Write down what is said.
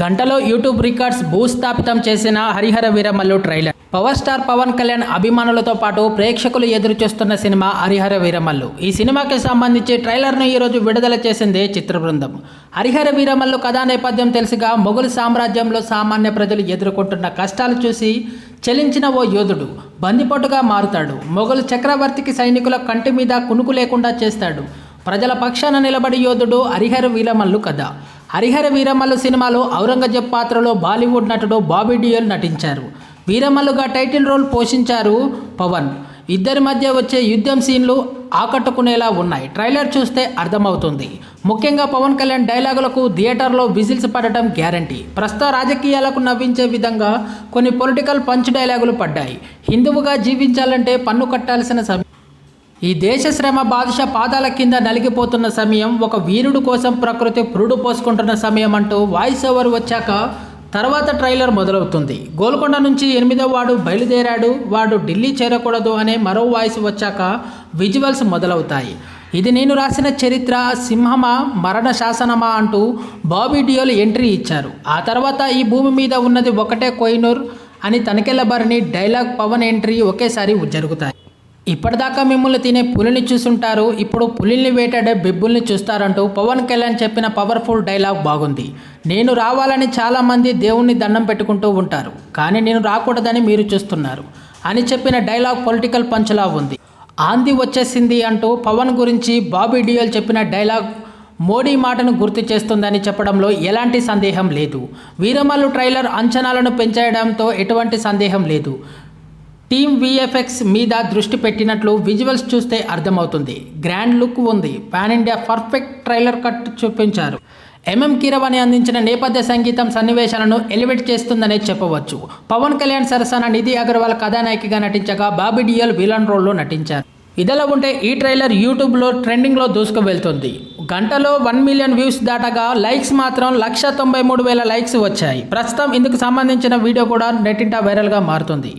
గంటలో YouTube records భూస్థాపితం చేసిన Harihara Veeramallu trailer. Power star Pawan Kalyan అభిమానులతో పాటు ప్రేక్షకులు ఎదురు చూస్తున్న సినిమా హరిహర వీరమల్లు. ఈ సినిమాకి సంబంధించి ట్రైలర్ను ఈరోజు విడుదల చేసింది చిత్ర బృందం. హరిహర వీరమల్లు కథా నేపథ్యం తెలుసుగా మొఘల్ సామ్రాజ్యంలో సామాన్య ప్రజలు ఎదుర్కొంటున్న కష్టాలు చూసి చలించిన ఓ యోధుడు బందిపోటుగా మారుతాడు. మొఘల్ చక్రవర్తికి సైనికుల కంటి మీద కునుకు లేకుండా చేస్తాడు. ప్రజల పక్షాన నిలబడి యోధుడు హరిహర వీరమల్లు కథ. హరిహర వీరమల్లు సినిమాలో ఔరంగజేబ్ పాత్రలో బాలీవుడ్ నటుడు బాబీ డియోల్ నటించారు. వీరమల్లుగా టైటిల్ రోల్ పోషించారు పవన్. ఇద్దరి మధ్య వచ్చే యుద్ధం సీన్లు ఆకట్టుకునేలా ఉన్నాయి. ట్రైలర్ చూస్తే అర్థమవుతుంది. ముఖ్యంగా పవన్ కళ్యాణ్ డైలాగులకు థియేటర్లో విజిల్స్ పడటం గ్యారంటీ. ప్రస్తుత రాజకీయాలకు నవ్వించే విధంగా కొన్ని పొలిటికల్ పంచ్ డైలాగులు పడ్డాయి. హిందువుగా జీవించాలంటే పన్ను కట్టాల్సిన సమయం ఈ దేశ శ్రమ బాదుష పాదాల కింద నలిగిపోతున్న సమయం ఒక వీరుడు కోసం ప్రకృతి పురుడు పోసుకుంటున్న సమయం అంటూ వాయిస్ ఓవర్ వచ్చాక తర్వాత ట్రైలర్ మొదలవుతుంది. గోల్కొండ నుంచి ఎనిమిదో వాడు బయలుదేరాడు. వాడు ఢిల్లీ చేరకూడదు అనే మరో వాయిస్ వచ్చాక విజువల్స్ మొదలవుతాయి. ఇది నేను రాసిన చరిత్ర సింహమా మరణ శాసనమా అంటూ బాబీడియోలు ఎంట్రీ ఇచ్చారు. ఆ తర్వాత ఈ భూమి మీద ఉన్నది ఒకటే కోయినూర్ అని తనకెళ్ళబరిని డైలాగ్ పవన్ ఎంట్రీ ఒకేసారి జరుగుతాయి. ఇప్పటిదాకా మిమ్మల్ని తినే పులిని చూసుంటారు. ఇప్పుడు పులిని వేటాడే బిబ్బుల్ని చూస్తారంటూ పవన్ కళ్యాణ్ చెప్పిన పవర్ఫుల్ డైలాగ్ బాగుంది. నేను రావాలని చాలామంది దేవుణ్ణి దండం పెట్టుకుంటూ ఉంటారు. కానీ నేను రాకూడదని మీరు చూస్తున్నారు. అని చెప్పిన డైలాగ్ పొలిటికల్ పంచ్లా ఉంది. ఆంది వచ్చేసింది అంటూ పవన్ గురించి బాబీ డియోల్ చెప్పిన డైలాగ్ మోడీ మాటను గుర్తు చేస్తుందని చెప్పడంలో ఎలాంటి సందేహం లేదు. వీరమల్లు ట్రైలర్ అంచనాలను పెంచేయడంతో ఎటువంటి సందేహం లేదు. టీమ్ విఎఫ్ఎక్స్ మీద దృష్టి పెట్టినట్లు విజువల్స్ చూస్తే అర్థమవుతుంది. గ్రాండ్ లుక్ ఉంది. Pan India perfect trailer cut చూపించారు. ఎంఎం కీరవాణి అందించిన నేపథ్య సంగీతం సన్నివేశాలను ఎలివేట్ చేస్తుందనే చెప్పవచ్చు. పవన్ కళ్యాణ్ సరసన నిధి అగర్వాల్ కథానాయకిగా నటించగా బాబీ డియల్ విలన్ రోల్లో నటించారు. ఇదిలా ఉంటే ఈ ట్రైలర్ యూట్యూబ్లో ట్రెండింగ్లో దూసుకు వెళ్తుంది గంటలో వన్ మిలియన్ వ్యూస్ దాటగా లైక్స్ మాత్రం లక్ష తొంభై మూడు వేల లైక్స్ వచ్చాయి. ప్రస్తుతం ఇందుకు సంబంధించిన వీడియో కూడా నెట్టింటా వైరల్గా మారుతుంది.